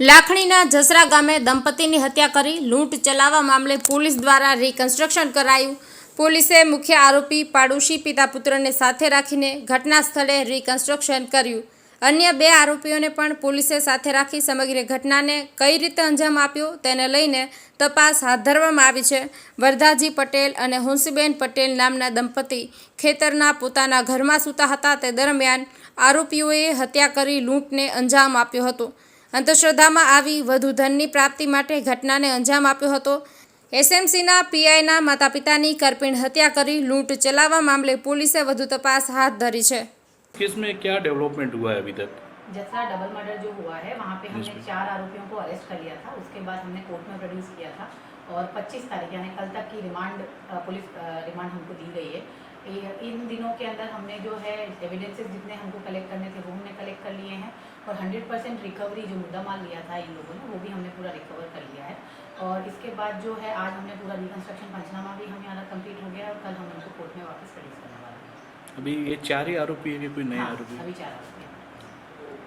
લાખણીના જસરા ગામે દંપતીની હત્યા કરી, લૂંટ ચલાવવા મામલે પોલીસ દ્વારા રિકન્સ્ટ્રક્શન કરાયું. પોલીસે મુખ્ય આરોપી, પાડોશી પિતા પુત્રને સાથે રાખીને ઘટના સ્થળે રિકન્સ્ટ્રક્શન કર્યું. અન્ય બે આરોપીઓને પણ પોલીસે સાથે રાખી સમગ્ર ઘટનાને કઈ રીતે અંજામ આપ્યો તેને લઈને તપાસ હાથ ધરવામાં આવી છે. વરદાજી પટેલ અને હુંસીબેન પટેલ નામના દંપતી ખેતરના પોતાના ઘરમાં સૂતા હતા. તે દરમિયાન આરોપીઓએ હત્યા કરી, લૂંટને અંજામ આપ્યો હતો. અંધશ્રદ્ધામાં આવી વધુ ધનની પ્રાપ્તિ માટે ઘટનાને અંજામ આપ્યો હતો એસએમસીના પીઆઈના માતા પિતાની કરપીણ હત્યા કરી લૂંટ ચલાવવા મામલે પોલીસે વધુ તપાસ હાથ ધરી છે केस में क्या डेवलपमेंट हुआ है अभी तक जसरा डबल मर्डर जो हुआ है वहाँ पे हमने चार आरोपियों को अरेस्ट कर लिया था उसके बाद हमने कोर्ट में प्रोड्यूस किया था और 25 तारीख यानी कल तक की रिमांड अ, पुलिस अ, रिमांड हमको दी गई है ये- इन दिनों के अंदर हमने जो है एविडेंसेस जितने हमको कलेक्ट करने थे वो हमने और 100 परसेंट रिकवरी जो मुद्दा माल लिया था इन लोगों ने वो भी हमने पूरा रिकवर कर लिया है। और इसके बाद जो है आज हमने पूरा रिकन्स्ट्रक्शन पंचनामा भी हमारा कंप्लीट हो गया और कल हम उनको कोर्ट में वापस रिलीज़ करने वाले हैं। अभी ये चार ही आरोपी है कि कोई नए हाँ, आरोपी? अभी चार आरोपी।